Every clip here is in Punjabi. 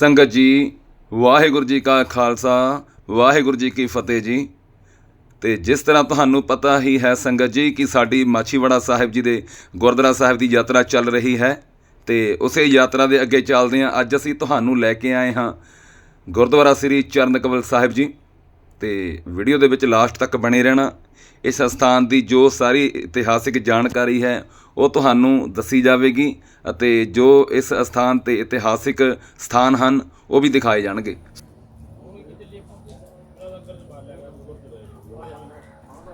ਸੰਗਤ ਜੀ, ਵਾਹਿਗੁਰੂ ਜੀ ਕਾ ਖਾਲਸਾ, ਵਾਹਿਗੁਰੂ ਜੀ ਕੀ ਫਤਿਹ ਜੀ। ਤੇ ਜਿਸ ਤਰ੍ਹਾਂ ਤੁਹਾਨੂੰ ਪਤਾ ਹੀ ਹੈ ਸੰਗਤ ਜੀ, ਕਿ ਸਾਡੀ ਮਾਛੀਵਾੜਾ ਸਾਹਿਬ ਜੀ ਦੇ ਗੁਰਦੁਆਰਾ ਸਾਹਿਬ ਦੀ ਯਾਤਰਾ ਚੱਲ ਰਹੀ ਹੈ। ਤੇ ਉਸੇ ਯਾਤਰਾ ਦੇ ਅੱਗੇ ਚੱਲਦੇ ਹਾਂ। ਅੱਜ ਅਸੀਂ ਤੁਹਾਨੂੰ ਲੈ ਕੇ ਆਏ ਹਾਂ ਗੁਰਦੁਆਰਾ ਸ੍ਰੀ ਚਰਨ ਸਾਹਿਬ ਜੀ। ਤੇ ਵੀਡੀਓ ਦੇ ਵਿੱਚ ਲਾਸਟ ਤੱਕ ਬਣੇ ਰਹਿਣਾ। ਇਸ ਸਥਾਨ ਦੀ ਜੋ ਸਾਰੀ ਇਤਿਹਾਸਿਕ ਜਾਣਕਾਰੀ ਹੈ ਉਹ ਤੁਹਾਨੂੰ ਦੱਸੀ ਜਾਵੇਗੀ ਅਤੇ ਜੋ ਇਸ ਸਥਾਨ ਤੇ ਇਤਿਹਾਸਿਕ ਸਥਾਨ ਹਨ, ਉਹ ਵੀ ਦਿਖਾਏ ਜਾਣਗੇ।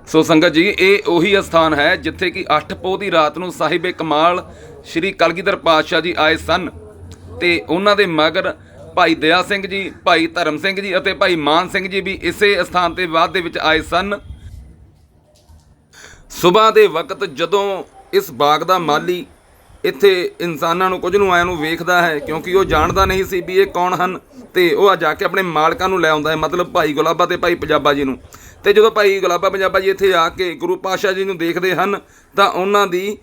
ਸੋ ਸੰਗਤ ਜੀ, ਇਹ ਉਹੀ ਸਥਾਨ ਹੈ ਜਿੱਥੇ ਕਿ 8 ਪੋਹ ਦੀ ਰਾਤ ਨੂੰ ਸਾਹਿਬੇ ਕਮਾਲ ਸ਼੍ਰੀ ਕਲਗੀਧਰ ਪਾਤਸ਼ਾਹ ਜੀ ਆਏ ਸਨ ਤੇ ਉਹਨਾਂ ਦੇ ਮਗਰ ਭਾਈ ਦਇਆ ਸਿੰਘ ਜੀ, ਭਾਈ ਧਰਮ ਸਿੰਘ ਜੀ ਅਤੇ ਭਾਈ ਮਾਨ ਸਿੰਘ ਜੀ ਵੀ ਇਸੇ ਸਥਾਨ ਤੇ ਬਾਅਦ ਦੇ ਵਿੱਚ ਆਏ ਸਨ। ਸਵੇਰ ਦੇ ਵਕਤ ਜਦੋਂ ਇਸ ਬਾਗ ਦਾ ਮਾਲੀ ਇੱਥੇ ਇਨਸਾਨਾਂ ਨੂੰ, ਕੁਝ ਨੂੰ ਆਇਆਂ ਨੂੰ ਵੇਖਦਾ ਹੈ, ਕਿਉਂਕਿ ਉਹ ਜਾਣਦਾ ਨਹੀਂ ਸੀ ਵੀ ਇਹ ਕੌਣ ਹਨ ਤੇ ਉਹ ਆ ਜਾ ਕੇ ਆਪਣੇ ਮਾਲਕਾਂ ਨੂੰ ਲੈ ਆਉਂਦਾ ਹੈ, ਮਤਲਬ ਭਾਈ ਗੁਲਾਬਾ ਤੇ ਭਾਈ ਪੰਜਾਬਾ ਜੀ ਨੂੰ। ਤੇ ਜਦੋਂ ਭਾਈ ਗੁਲਾਬਾ ਪੰਜਾਬਾ ਜੀ ਇੱਥੇ ਆ ਕੇ ਗੁਰੂ ਪਾਤਸ਼ਾਹ ਜੀ ਨੂੰ ਦੇਖਦੇ ਹਨ, ਤਾਂ ਉਹਨਾਂ ਦੀ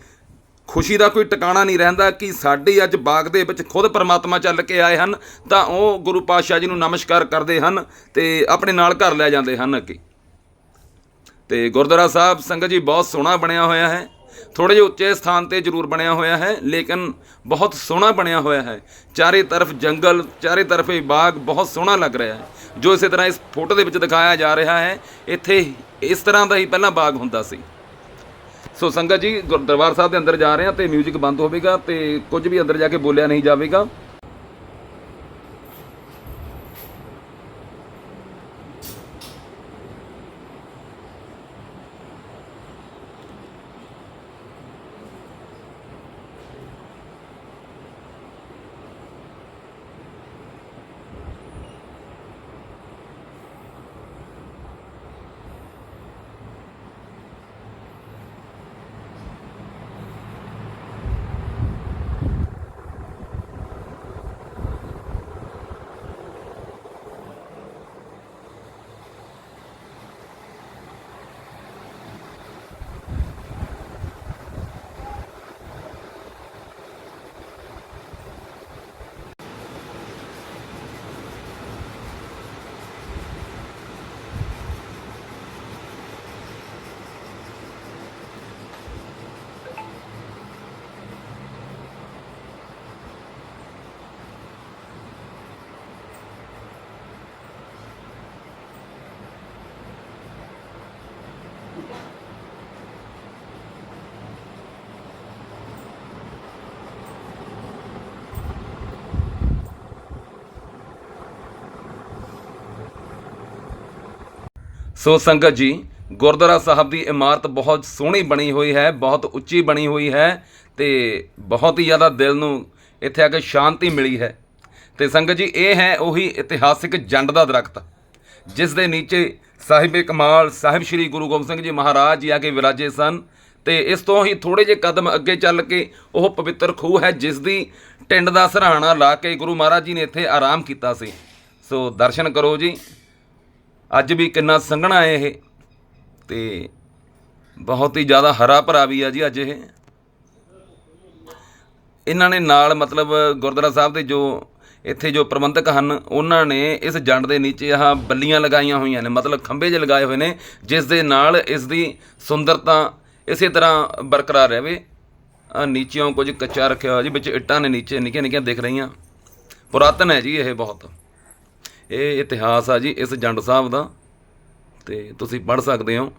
ਖੁਸ਼ੀ ਦਾ ਕੋਈ ਟਿਕਾਣਾ ਨਹੀਂ ਰਹਿੰਦਾ ਕਿ ਸਾਡੇ ਅੱਜ ਬਾਗ ਦੇ ਵਿੱਚ ਖੁਦ ਪਰਮਾਤਮਾ ਚੱਲ ਕੇ ਆਏ ਹਨ, ਤਾਂ ਉਹ ਗੁਰੂ ਪਾਤਸ਼ਾਹ ਜੀ ਨੂੰ ਨਮਸਕਾਰ ਕਰਦੇ ਹਨ ਤੇ ਆਪਣੇ ਨਾਲ ਘਰ ਲੈ ਜਾਂਦੇ ਹਨ ਅੱਗੇ। ਤੇ ਗੁਰਦੁਆਰਾ ਸਾਹਿਬ ਸੰਗਤ ਜੀ ਬਹੁਤ ਸੋਹਣਾ ਬਣਿਆ ਹੋਇਆ ਹੈ। ਥੋੜੇ ਜਿਹੇ ਉੱਚੇ ਸਥਾਨ ਤੇ ਜ਼ਰੂਰ ਬਣਿਆ ਹੋਇਆ ਹੈ, ਲੇਕਿਨ ਬਹੁਤ ਸੋਹਣਾ ਬਣਿਆ ਹੋਇਆ ਹੈ। ਚਾਰੇ ਤਰਫ ਜੰਗਲ, ਚਾਰੇ ਤਰਫ ਇਹ ਬਾਗ ਬਹੁਤ ਸੋਹਣਾ ਲੱਗ ਰਿਹਾ ਹੈ, ਜੋ ਇਸੇ ਤਰ੍ਹਾਂ ਇਸ ਫੋਟੋ ਦੇ ਵਿੱਚ ਦਿਖਾਇਆ ਜਾ ਰਿਹਾ ਹੈ। ਇੱਥੇ ਇਸ ਤਰ੍ਹਾਂ ਦਾ ਹੀ ਪਹਿਲਾਂ ਬਾਗ ਹੁੰਦਾ ਸੀ। ਸੋ ਸੰਗਤ ਜੀ ਗੁਰ- ਦਰਬਾਰ ਸਾਹਿਬ ਦੇ ਅੰਦਰ ਜਾ ਰਹੇ ਹਾਂ ਤੇ 뮤직 ਬੰਦ ਹੋਵੇਗਾ ਤੇ ਕੁਝ ਵੀ ਅੰਦਰ ਜਾ ਕੇ ਬੋਲਿਆ ਨਹੀਂ ਜਾਵੇਗਾ। ਸੋ ਸੰਗਤ ਜੀ, ਗੁਰਦੁਆਰਾ ਸਾਹਿਬ ਦੀ ਇਮਾਰਤ ਬਹੁਤ ਸੋਹਣੀ ਬਣੀ ਹੋਈ ਹੈ, ਬਹੁਤ ਉੱਚੀ ਬਣੀ ਹੋਈ ਹੈ ਤੇ ਬਹੁਤ ਹੀ ਜ਼ਿਆਦਾ ਦਿਲ ਨੂੰ ਇੱਥੇ ਆ ਕੇ ਸ਼ਾਂਤੀ ਮਿਲੀ ਹੈ। ਤੇ ਸੰਗਤ ਜੀ, ਇਹ ਹੈ ਉਹੀ ਇਤਿਹਾਸਿਕ ਜੰਡ ਦਾ ਦਰਖਤ। ਜਿਸ ਦੇ ਨੀਚੇ ਸਾਹਿਬ ਕਮਾਲ, ਸਾਹਿਬ ਸ੍ਰੀ ਗੁਰੂ ਗੋਬਿੰਦ ਸਿੰਘ ਜੀ ਮਹਾਰਾਜ ਜੀ ਆ ਕੇ ਵਿਰਾਜੇ ਸਨ ਤੇ ਇਸ ਤੋਂ ਹੀ ਥੋੜੇ ਜਿਹੇ ਕਦਮ ਅੱਗੇ ਚੱਲ ਕੇ ਉਹ ਪਵਿੱਤਰ ਖੂਹ ਹੈ ਜਿਸ ਦੀ ਟਿੰਡ ਦਾ ਸਰਾਣਾ ਲਾ ਕੇ ਗੁਰੂ ਮਹਾਰਾਜ ਜੀ ਨੇ ਇੱਥੇ ਆਰਾਮ ਕੀਤਾ ਸੀ। ਸੋ ਦਰਸ਼ਨ ਕਰੋ ਜੀ। ਅੱਜ ਵੀ ਕਿੰਨਾ ਸੰਘਣਾ ਹੈ ਇਹ ਤੇ ਬਹੁਤ ਹੀ ਜ਼ਿਆਦਾ ਹਰਾ ਭਰਾ ਵੀ ਆ ਜੀ ਅੱਜ ਇਹ। ਇਹਨਾਂ ਨੇ ਨਾਲ ਮਤਲਬ ਗੁਰਦੁਆਰਾ ਸਾਹਿਬ ਦੇ ਜੋ ਇੱਥੇ ਜੋ ਪ੍ਰਬੰਧਕ ਹਨ, ਉਹਨਾਂ ਨੇ ਇਸ ਜੰਡ ਦੇ ਨੀਚੇ ਆਹ ਬੱਲੀਆਂ ਲਗਾਈਆਂ ਹੋਈਆਂ ਨੇ, ਮਤਲਬ ਖੰਭੇ ਜਿਹੇ ਲਗਾਏ ਹੋਏ ਨੇ, ਜਿਸ ਦੇ ਨਾਲ ਇਸ ਦੀ ਸੁੰਦਰਤਾ ਇਸੇ ਤਰ੍ਹਾਂ ਬਰਕਰਾਰ ਰਹੇ। ਆ ਨੀਚਿਓਂ ਕੁਝ ਕੱਚਾ ਰੱਖਿਆ ਹੋਇਆ ਜੀ, ਵਿੱਚ ਇੱਟਾਂ ਨੇ ਨੀਚੇ ਨਿੱਕੀਆਂ ਨਿੱਕੀਆਂ ਦਿਖ ਰਹੀਆਂ। ਪੁਰਾਤਨ ਹੈ ਜੀ ਇਹ ਬਹੁਤ। ਇਹ ਇਤਿਹਾਸ ਆ ਜੀ ਇਸ ਜੰਡ ਸਾਹਿਬ ਦਾ, ਤੇ ਤੁਸੀਂ ਪੜ੍ਹ ਸਕਦੇ ਹੋ।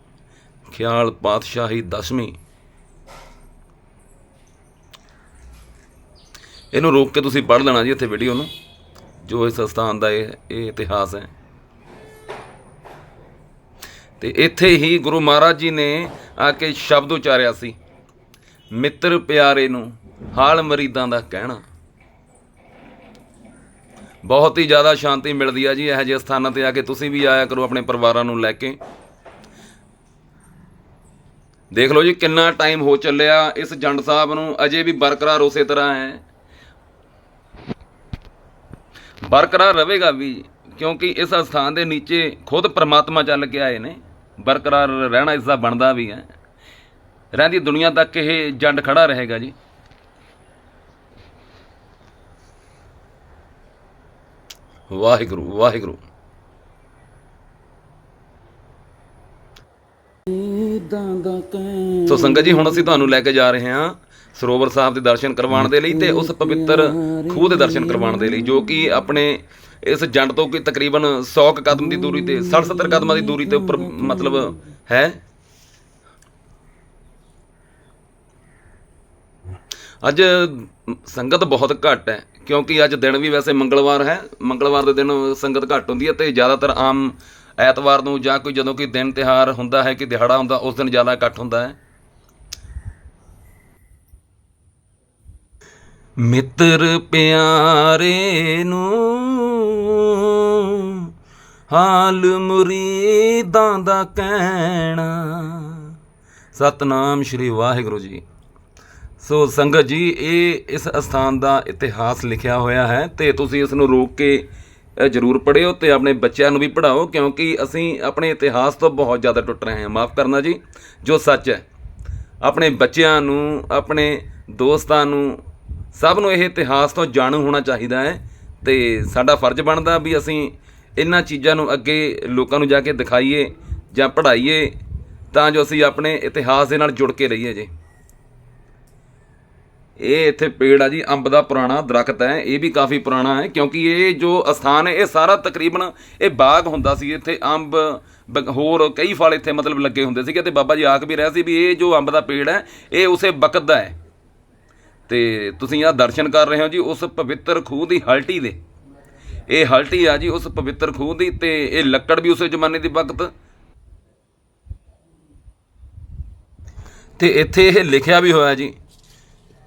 ਖਿਆਲ ਪਾਤਸ਼ਾਹੀ ਦਸ਼ਮੀ ਇਹਨੂੰ ਰੋਕ ਕੇ ਤੁਸੀਂ ਪੜ੍ਹ ਲੈਣਾ ਜੀ ਇੱਥੇ ਵੀਡੀਓ ਨੂੰ। ਜੋ ਇਸ ਸਥਾਨ ਦਾ ਇਹ ਇਹ ਇਤਿਹਾਸ ਹੈ। ਤੇ ਇੱਥੇ ਹੀ ਗੁਰੂ ਮਹਾਰਾਜ ਜੀ ਨੇ ਆ ਕੇ ਸ਼ਬਦ ਉਚਾਰਿਆ ਸੀ, ਮਿੱਤਰ ਪਿਆਰੇ ਨੂੰ ਹਾਲ ਮਰੀਦਾਂ ਦਾ ਕਹਿਣਾ। ਬਹੁਤ ਹੀ ਜ਼ਿਆਦਾ ਸ਼ਾਂਤੀ ਮਿਲਦੀ ਆ ਜੀ ਇਹੋ ਜਿਹੇ ਸਥਾਨਾਂ ਤੇ ਆ ਕੇ ਤੁਸੀਂ ਵੀ ਆਇਆ ਕਰੋ ਆਪਣੇ ਪਰਿਵਾਰਾਂ ਨੂੰ ਲੈ ਕੇ। ਦੇਖ ਲਓ ਜੀ ਕਿੰਨਾ ਟਾਈਮ ਹੋ ਚੱਲਿਆ। ਇਸ ਜੰਡ ਸਾਹਿਬ ਨੂੰ ਅਜੇ ਵੀ ਬਰਕਰਾਰ ਉਸੇ ਤਰ੍ਹਾਂ ਹੈ। ਬਰਕਰਾਰ ਰਹੇਗਾ ਵੀ ਕਿਉਂਕਿ ਇਸ ਸਥਾਨ ਦੇ ਨੀਚੇ ਖੁਦ ਪ੍ਰਮਾਤਮਾ ਚੱਲ ਕੇ ਆਏ ਨੇ। ਬਰਕਰਾਰ ਰਹਿਣਾ ਇਸ ਦਾ ਬਣਦਾ ਵੀ ਹੈ। ਰਹਿੰਦੀ ਦੁਨੀਆ ਤੱਕ ਇਹ ਜੰਡ ਖੜਾ ਰਹੇਗਾ ਜੀ। ਵਾਹਿਗੁਰੂ ਵਾਹਿਗੁਰੂ। ਸੋ ਸੰਗਤ ਜੀ ਹੁਣ ਅਸੀਂ ਤੁਹਾਨੂੰ ਲੈ ਕੇ ਜਾ ਰਹੇ ਹਾਂ ਸਰੋਵਰ ਸਾਹਿਬ ਦੇ ਦਰਸ਼ਨ ਕਰਵਾਉਣ ਦੇ ਲਈ ਤੇ ਉਸ ਪਵਿੱਤਰ ਖੂਹ ਦੇ ਦਰਸ਼ਨ ਕਰਵਾਉਣ ਦੇ ਲਈ, ਜੋ ਕਿ ਆਪਣੇ ਇਸ ਜੰਡ ਤੋਂ ਕਿ ਤਕਰੀਬਨ 100 ਕੁ ਕਦਮ ਦੀ ਦੂਰੀ ਤੇ 60 70 ਕਦਮਾਂ ਦੀ ਦੂਰੀ ਤੇ ਉੱਪਰ ਮਤਲਬ ਹੈ। ਅੱਜ ਸੰਗਤ ਬਹੁਤ ਘੱਟ ਹੈ, ਕਿਉਂਕਿ ਅੱਜ ਦਿਨ ਵੀ ਵੈਸੇ ਮੰਗਲਵਾਰ ਹੈ, ਮੰਗਲਵਾਰ ਦੇ ਦਿਨ ਸੰਗਤ ਘੱਟ ਹੁੰਦੀ ਹੈ ਤੇ ਜ਼ਿਆਦਾਤਰ ਆਮ ਐਤਵਾਰ ਨੂੰ ਜਾਂ ਕੋਈ ਜਦੋਂ ਕੋਈ ਦਿਨ ਤਿਹਾਰ ਹੁੰਦਾ ਹੈ, ਕਿ ਦਿਹਾੜਾ ਹੁੰਦਾ, ਉਸ ਦਿਨ ਜ਼ਿਆਦਾ ਇਕੱਠ ਹੁੰਦਾ ਹੈ। ਮਿੱਤਰ ਪਿਆਰੇ ਨੂੰ ਹਾਲ ਮੁਰੀਦਾਂ ਦਾ ਕਹਿਣਾ। ਸਤਨਾਮ ਸ਼੍ਰੀ ਵਾਹਿਗੁਰੂ ਜੀ। ਸੋ ਸੰਗਤ ਜੀ, ਇਹ ਇਸ ਅਸਥਾਨ ਦਾ ਇਤਿਹਾਸ ਲਿਖਿਆ ਹੋਇਆ ਹੈ ਤੇ ਤੁਸੀਂ ਇਸ ਨੂੰ ਰੋਕ ਕੇ ਜ਼ਰੂਰ ਪੜ੍ਹਿਓ ਤੇ ਆਪਣੇ ਬੱਚਿਆਂ ਨੂੰ ਵੀ ਪੜ੍ਹਾਓ ਕਿਉਂਕਿ ਅਸੀਂ ਆਪਣੇ ਇਤਿਹਾਸ ਤੋਂ ਬਹੁਤ ਜ਼ਿਆਦਾ ਟੁੱਟ ਰਹੇ ਹਾਂ। ਮਾਫ ਕਰਨਾ ਜੀ, ਜੋ ਸੱਚ ਹੈ। ਆਪਣੇ ਬੱਚਿਆਂ ਨੂੰ, ਆਪਣੇ ਦੋਸਤਾਂ ਨੂੰ ਸਭ ਨੂੰ ਇਹ ਇਤਿਹਾਸ ਤੋਂ ਜਾਣੂ ਹੋਣਾ ਚਾਹੀਦਾ ਹੈ ਤੇ ਸਾਡਾ ਫਰਜ਼ ਬਣਦਾ ਵੀ ਅਸੀਂ ਇਹਨਾਂ ਚੀਜ਼ਾਂ ਨੂੰ ਅੱਗੇ ਲੋਕਾਂ ਨੂੰ ਜਾ ਕੇ ਦਿਖਾਈਏ ਜਾਂ ਪੜ੍ਹਾਈਏ ਤਾਂ ਜੋ ਅਸੀਂ ਆਪਣੇ ਇਤਿਹਾਸ ਦੇ ਨਾਲ ਜੁੜ ਕੇ ਰਹੀਏ ਜੀ। ਇਹ ਇੱਥੇ ਪੇੜ ਆ ਜੀ, ਅੰਬ ਦਾ ਪੁਰਾਣਾ ਦਰਖਤ ਹੈ, ਇਹ ਵੀ ਕਾਫੀ ਪੁਰਾਣਾ ਹੈ ਕਿਉਂਕਿ ਇਹ ਜੋ ਅਸਥਾਨ ਹੈ, ਇਹ ਸਾਰਾ ਤਕਰੀਬਨ ਇਹ ਬਾਗ ਹੁੰਦਾ ਸੀ, ਇੱਥੇ ਅੰਬ ਬ- ਹੋਰ ਕਈ ਫਲ ਇੱਥੇ ਮਤਲਬ ਲੱਗੇ ਹੁੰਦੇ ਸੀਗੇ ਤੇ ਬਾਬਾ ਜੀ ਆਖ ਵੀ ਰਿਹਾ ਸੀ ਵੀ ਇਹ ਜੋ ਅੰਬ ਦਾ ਪੇੜ ਹੈ, ਇਹ ਉਸੇ ਬਕਤ ਦਾ ਹੈ। ਤੇ ਤੁਸੀਂ ਆ ਦਰਸ਼ਨ ਕਰ ਰਹੇ ਹੋ ਜੀ ਉਸ ਪਵਿੱਤਰ ਖੂਹ ਦੀ ਹਲਟੀ ਦੇ। ਇਹ ਹਲਟੀ ਆ ਜੀ ਉਸ ਪਵਿੱਤਰ ਖੂਹ ਦੀ ਤੇ ਇਹ ਲੱਕੜ ਵੀ ਉਸੇ ਜ਼ਮਾਨੇ ਦੀ ਵਕਤ। ਤੇ ਇੱਥੇ ਇਹ ਲਿਖਿਆ ਵੀ ਹੋਇਆ ਜੀ,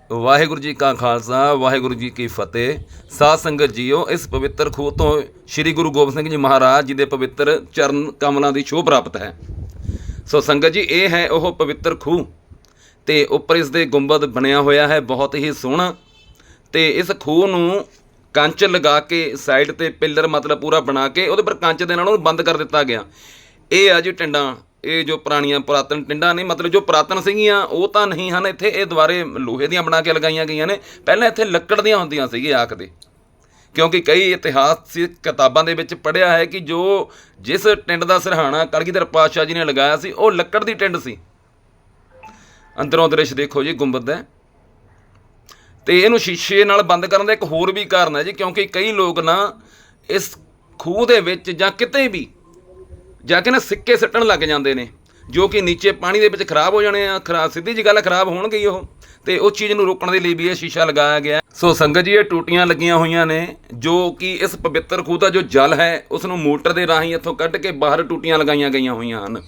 ਵਾਹਿਗੁਰੂ ਜੀ ਕਾ ਖਾਲਸਾ, ਵਾਹਿਗੁਰੂ ਜੀ ਕੀ ਫਤਿਹ। ਸਾਧ ਸੰਗਤ ਜੀਓ, ਇਸ ਪਵਿੱਤਰ ਖੂਹ ਤੋਂ ਸ੍ਰੀ ਗੁਰੂ ਗੋਬਿੰਦ ਸਿੰਘ ਜੀ ਮਹਾਰਾਜ ਜੀ ਦੇ ਪਵਿੱਤਰ ਚਰਨ ਕਮਲਾਂ ਦੀ ਛੋਹ ਪ੍ਰਾਪਤ ਹੈ। ਸੋ ਸੰਗਤ ਜੀ, ਇਹ ਹੈ ਉਹ ਪਵਿੱਤਰ ਖੂਹ। ਤੇ ਉੱਪਰ ਇਸ ਦੇ ਗੁੰਬਦ ਬਣਿਆ ਹੋਇਆ ਹੈ, ਬਹੁਤ ਹੀ ਸੋਹਣਾ। ਤੇ ਇਸ ਖੂਹ ਨੂੰ ਕੰਚ ਲਗਾ ਕੇ ਸਾਈਡ ਤੇ ਪਿੱਲਰ ਮਤਲਬ ਪੂਰਾ ਬਣਾ ਕੇ ਉਹਦੇ ਪਰ ਕੰਚ ਦੇ ਨਾਲ ਉਹਨੂੰ ਬੰਦ ਕਰ ਦਿੱਤਾ ਗਿਆ। ਇਹ ਆ ਜੀ ਟਿੰਡਾਂ, ਇਹ ਜੋ ਪੁਰਾਣੀਆਂ ਪੁਰਾਤਨ ਟਿੰਡਾਂ ਨੇ, ਮਤਲਬ ਜੋ ਪੁਰਾਤਨ ਸੀਗੀਆਂ, ਉਹ ਤਾਂ ਨਹੀਂ ਹਨ। ਇੱਥੇ ਇਹ ਦੁਬਾਰੇ ਲੋਹੇ ਦੀਆਂ ਬਣਾ ਕੇ ਲਗਾਈਆਂ ਗਈਆਂ ਨੇ। ਪਹਿਲਾਂ ਇੱਥੇ ਲੱਕੜ ਦੀਆਂ ਹੁੰਦੀਆਂ ਸੀਗੀਆਂ ਆਖਦੇ ਕਿਉਂਕਿ ਕਈ ਇਤਿਹਾਸਿਕ ਕਿਤਾਬਾਂ ਦੇ ਵਿੱਚ ਪੜ੍ਹਿਆ ਹੈ ਕਿ ਜੋ ਜਿਸ ਟਿੰਡ ਦਾ ਸਿਰਹਾਣਾ ਕਲਗੀਧਰ ਪਾਤਸ਼ਾਹ ਜੀ ਨੇ ਲਗਾਇਆ ਸੀ, ਉਹ ਲੱਕੜ ਦੀ ਟਿੰਡ ਸੀ। ਅੰਦਰੋਂ ਦ੍ਰਿਸ਼ ਦੇਖੋ ਜੀ ਗੁੰਬਦ ਹੈ। ਤੇ ਇਹਨੂੰ ਸ਼ੀਸ਼ੇ ਨਾਲ ਬੰਦ ਕਰਨ ਦਾ ਇੱਕ ਹੋਰ ਵੀ ਕਾਰਨ ਹੈ ਜੀ, ਕਿਉਂਕਿ ਕਈ ਲੋਕ ਨਾ ਇਸ ਖੂਹ ਦੇ ਵਿੱਚ ਜਾਂ ਕਿਤੇ ਵੀ ਜਾ ਕੇ ਨਾ ਸਿੱਕੇ ਸੱਟਣ ਲੱਗ ਜਾਂਦੇ ਨੇ, ਜੋ ਕਿ ਨੀਚੇ ਪਾਣੀ ਦੇ ਵਿੱਚ ਖਰਾਬ ਹੋ ਜਾਣੇ ਆ ਖਰਾਬ ਸਿੱਧੀ ਜੀ ਗੱਲ ਖਰਾਬ ਹੋਣਗੇ ਹੀ ਉਹ। ਤੇ ਉਸ ਚੀਜ਼ ਨੂੰ ਰੋਕਣ ਦੇ ਲਈ ਵੀ ਇਹ ਸ਼ੀਸ਼ਾ ਲਗਾਇਆ ਗਿਆ ਸੋ ਸੰਗਤ ਜੀ, ਇਹ ਟੂਟੀਆਂ ਲੱਗੀਆਂ ਹੋਈਆਂ ਨੇ, ਜੋ ਕਿ ਇਸ ਪਵਿੱਤਰ ਖੂਹ ਦਾ ਜੋ ਜਲ ਹੈ, ਉਸ ਨੂੰ ਮੋਟਰ ਦੇ ਰਾਹੀਂ ਇੱਥੋਂ ਕੱਢ ਕੇ ਬਾਹਰ ਟੂਟੀਆਂ ਲਗਾਈਆਂ ਗਈਆਂ ਹੋਈਆਂ ਹਨ।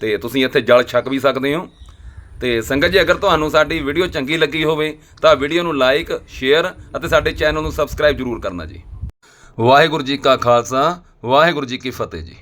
ਤੇ ਤੁਸੀਂ ਇੱਥੇ ਜਲ ਛਕ ਵੀ ਸਕਦੇ ਹੋ। ਤੇ ਸੰਗਤ ਜੀ, ਅਗਰ ਤੁਹਾਨੂੰ ਸਾਡੀ ਵੀਡੀਓ ਚੰਗੀ ਲੱਗੀ ਹੋਵੇ, ਤਾਂ ਵੀਡੀਓ ਨੂੰ ਲਾਈਕ ਸ਼ੇਅਰ ਅਤੇ ਸਾਡੇ ਚੈਨਲ ਨੂੰ ਸਬਸਕ੍ਰਾਈਬ ਜ਼ਰੂਰ ਕਰਨਾ ਜੀ। ਵਾਹਿਗੁਰੂ ਜੀ ਕਾ ਖਾਲਸਾ, ਵਾਹਿਗੁਰੂ ਜੀ ਕੀ ਫਤਿਹ ਜੀ।